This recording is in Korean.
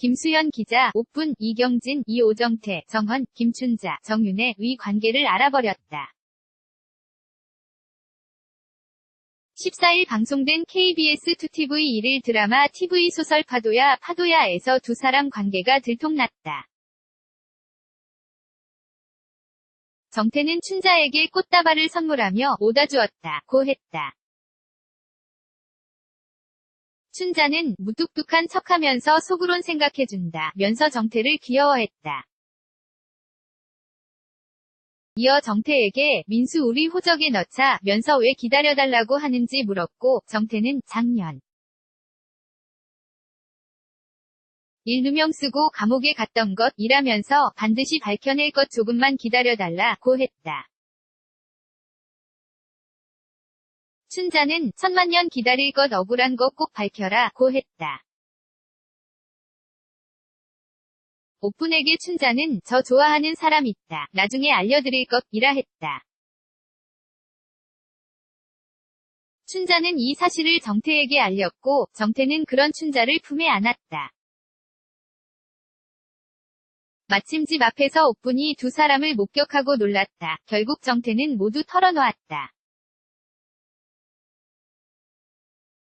김수현 기자, 오픈, 이경진, 이오정태, 정헌, 김춘자, 정윤의 위 관계를 알아버렸다. 14일 방송된 KBS 2TV 1일 드라마 TV 소설 파도야 파도야에서 두 사람 관계가 들통났다. 정태는 춘자에게 꽃다발을 선물하며 오다 주었다. 고 했다. 춘자는 무뚝뚝한 척하면서 속으론 생각해준다. 면서 정태를 귀여워했다. 이어 정태에게 민수 우리 호적에 넣자 면서 왜 기다려달라고 하는지 물었고 정태는 작년 일 누명 쓰고 감옥에 갔던 것 이라면서 반드시 밝혀낼 것 조금만 기다려달라 고 했다. 춘자는 천만년 기다릴 것 억울한 것꼭 밝혀라 고 했다. 오픈에게 춘자는 저 좋아하는 사람 있다. 나중에 알려드릴 것 이라 했다. 춘자는 이 사실을 정태에게 알렸고 정태는 그런 춘자를 품에 안았다. 마침 집 앞에서 오픈이 두 사람을 목격하고 놀랐다. 결국 정태는 모두 털어놓았다.